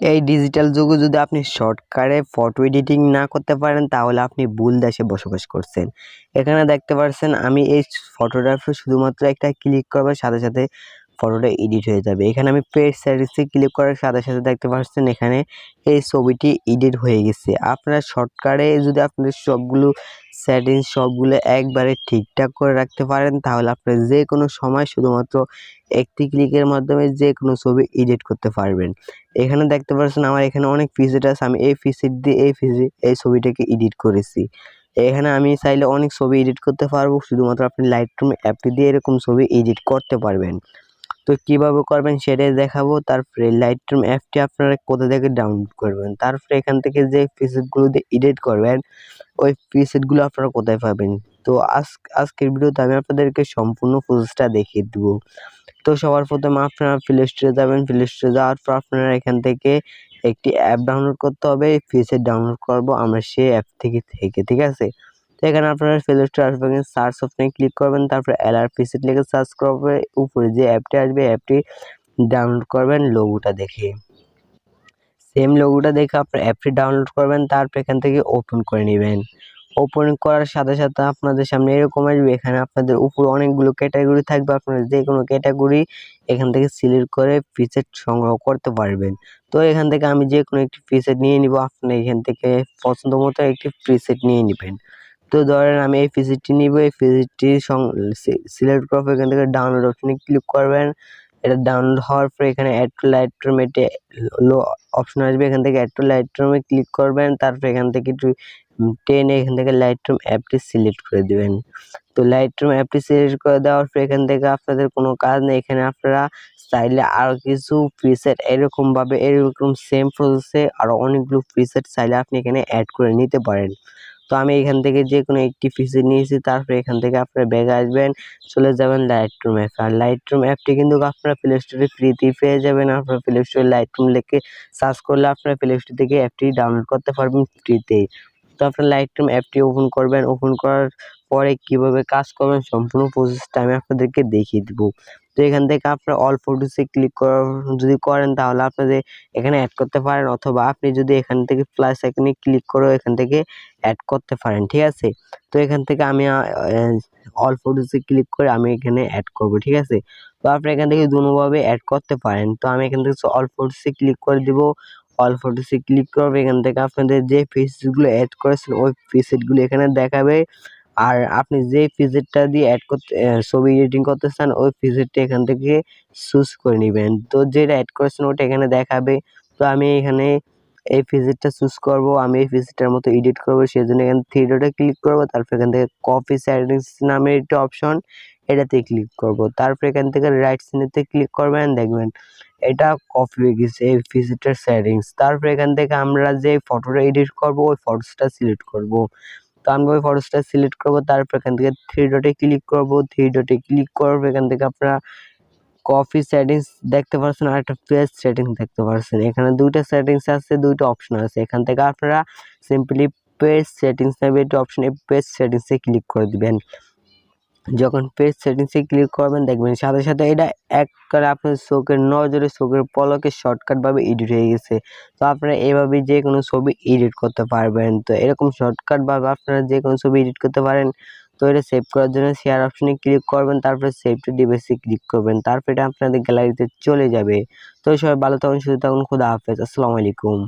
এই ডিজিটাল যুগে যদি আপনি শর্টকাটে ফটো এডিটিং না করতে পারেন, তাহলে আপনি ভুল দেশে বসবাস করছেন। এখানে দেখতে পাচ্ছেন আমি এই ফটোগ্রাফি শুধুমাত্র একটা ক্লিক করবার সাথে সাথে ফটোটা এডিট হয়ে যাবে। এখানে আমি পেজ সার্ভিসে ক্লিক করার সাথে সাথে দেখতে পাচ্ছেন এখানে এই ছবিটি এডিট হয়ে গেছে। আপনার শর্টকাটে যদি আপনাদের সবগুলো সেটিংস সবগুলো একবারে ঠিকঠাক করে রাখতে পারেন, তাহলে আপনি যে কোনো সময় শুধুমাত্র একটি ক্লিকের মাধ্যমে যে কোনো ছবি এডিট করতে পারবেন। এখানে দেখতে পাচ্ছেন আমার এখানে অনেক ফিসেট আছে, আমি এই ফিসেট দিয়ে এই ফিসে এই ছবিটাকে এডিট করেছি। এখানে আমি চাইলে অনেক ছবি এডিট করতে পারব, শুধুমাত্র আপনি লাইট রুম অ্যাপটি দিয়ে এরকম ছবি এডিট করতে পারবেন। তো কীভাবে করবেন সেটাই দেখাবো। তারপরে লাইটরুম অ্যাপটি আপনারা কোথা থেকে ডাউনলোড করবেন? তারপরে এখান থেকে যে প্রিসেটগুলো দিয়ে এডিট করবেন, ওই প্রিসেটগুলো আপনারা কোথায় পাবেন? তো আজ, আজকের ভিডিওতে আমি আপনাদেরকে সম্পূর্ণ প্রসেসটা দেখিয়ে দেবো। তো সবার প্রথমে আপনারা প্লে স্টোরে যাবেন। প্লে স্টোরে যাওয়ার পর আপনারা এখান থেকে একটি অ্যাপ ডাউনলোড করতে হবে। ফিসেট ডাউনলোড করব আমরা সেই অ্যাপ থেকে থেকে, ঠিক আছে? তো এখানে আপনারা প্লে স্টোরে আসবেন সার্চ অপশনে ক্লিক করবেন, তারপরে এলআর ফিসেট লিখে সার্চ করবে, উপরে যে অ্যাপটি আসবে অ্যাপটি ডাউনলোড করবেন লোগোটা দেখে। সেম লোগোটা দেখে আপনার অ্যাপটি ডাউনলোড করবেন, তারপর এখান থেকে ওপেন করে নেবেন। ওপেন করার সাথে সাথে আপনাদের সামনে এরকম আসবে, এখানে আপনাদের উপর অনেকগুলো ক্যাটাগরি থাকবে, আপনারা যে কোনো ক্যাটাগরি এখান থেকে সিলেক্ট করে ফিসেট সংগ্রহ করতে পারবেন। তো এখান থেকে আমি যে কোনো একটি ফিসেট নিয়ে নিব, আপনি এখান থেকে পছন্দ মতো একটি ফিসেট নিয়ে নেবেন। তো ধরেন আমি এই ফিসেটটি নিব, এই ফিসেটটি সিলেক্ট পর এখান থেকে ডাউনলোড অপশনে ক্লিক করবেন। এটা ডাউনলোড হওয়ার পর এখানে অ্যাড টু লাইট রুমে লো অপশন আসবে। এখান থেকে অ্যাড টু লাইট রুমে ক্লিক করবেন। তারপর এখান থেকে একটু টেনে এখান থেকে লাইট রুম অ্যাপটি সিলেক্ট করে দেবেন। তো লাইট রুম অ্যাপটি সিলেক্ট করে দেওয়ার পর এখান থেকে আপনাদের কোনো কাজ নেই। এখানে আপনারা চাইলে আরও কিছু প্রিসেট এরকমভাবে এরকম সেম প্রসেসে আরও অনেকগুলো প্রিসেট চাইলে আপনি এখানে অ্যাড করে নিতে পারেন। তো আমি এখান থেকে যে কোনো একটি ফিসে নিয়েছি, তারপরে এখান থেকে আপনারা ব্যাগে আসবেন, চলে যাবেন লাইট রুম অ্যাপ আর লাইট রুম অ্যাপটি কিন্তু আপনারা প্লে স্টোরে ফ্রিতেই পেয়ে যাবেন। আপনার প্লে স্টোরে লাইট রুম লিখে সার্চ করলে আপনারা প্লে স্টোর থেকে অ্যাপটি ডাউনলোড করতে পারবেন ফ্রিতেই তো আপনার লাইট রুম অ্যাপটি ওপেন করবেন ওপেন করার পরে কীভাবে কাজ করবেন, সম্পূর্ণ প্রসেসটা আমি আপনাদেরকে দেখিয়ে দেবো। তো এখান থেকে আপনার অল ফটোসে ক্লিক যদি করেন তাহলে আপনাদের এখানে অ্যাড করতে পারেন অথবা আপনি যদি এখান থেকে প্লাস এখানে ক্লিক করে এখান থেকে অ্যাড করতে পারেন, ঠিক আছে? তো এখান থেকে আমি অল ফটোসে ক্লিক করে আমি এখানে অ্যাড করব, ঠিক আছে? তো আপনি এখান থেকে দুভাবে অ্যাড করতে পারেন। তো আমি এখান থেকে অল ফটোসে ক্লিক করে দিব। অল ফটোসে ক্লিক করবে, এখান থেকে আপনাদের যে ফেসগুলো অ্যাড করেছেন, ওই ফেসেটগুলো এখানে দেখাবে। আর আপনি যে ফিজেটটা দিয়ে অ্যাড করতে ছবি এডিটিং করতে চান ওই ফিজেটটা এখান থেকে চুজ করে নেবেন। তো যেটা অ্যাড করেছেন ওটা এখানে দেখাবে। তো আমি এখানে এই ফিজেটটা চুজ করব, আমি এই ফিজেটটার মতো এডিট করব সেই জন্য এখানে থ্রি ডটে ক্লিক করব, তারপর এখান থেকে কপি সেটিংস নামের একটা অপশন এটাতে ক্লিক করব। তারপর এখান থেকে রাইট সিনেতে ক্লিক করবেন, দেখবেন এটা কপি হয়ে গেছে এই ফিজেটের সেটিংস তারপর এখান থেকে আমরা যে ফটোটা এডিট করব, ওই ফটোসটা সিলেক্ট করব। তো আমি ওই ফটোসটা সিলেক্ট করব, তারপর এখান থেকে থ্রি ডটে ক্লিক করব। থ্রি ডটে ক্লিক করব এখান থেকে আপনারা কফি সেটিংস দেখতে পারছেন আর একটা পেজ সেটিংস দেখতে পারছেন। এখানে দুইটা সেটিংস আছে, দুইটা অপশন আছে। এখান থেকে আপনারা সিম্পলি পেজ সেটিংস নেবে একটা অপশন এই পেজ সেটিংসে ক্লিক করে দিবেন। যখন পেজ সেটিংসে ক্লিক করবেন, দেখবেন সাথে সাথে এটা এক করে আপনার চোখের নজরে, চোখের পলকে শর্টকাটভাবে এডিট হয়ে গেছে। তো আপনারা এভাবে যে কোনো ছবি এডিট করতে পারবেন। তো এরকম শর্টকাটভাবে আপনারা যে কোনো ছবি এডিট করতে পারেন, তো এটা সেভ করার জন্য শেয়ার অপশনে ক্লিক করবেন, তারপরে সেভ টু ডিভাইসে ক্লিক করবেন, তারপরে এটা আপনাদের গ্যালারিতে চলে যাবে। তো সবাই ভালো থাকুন, সুস্থ থাকুন, খুদা হাফেজ, আসসালামু আলাইকুম।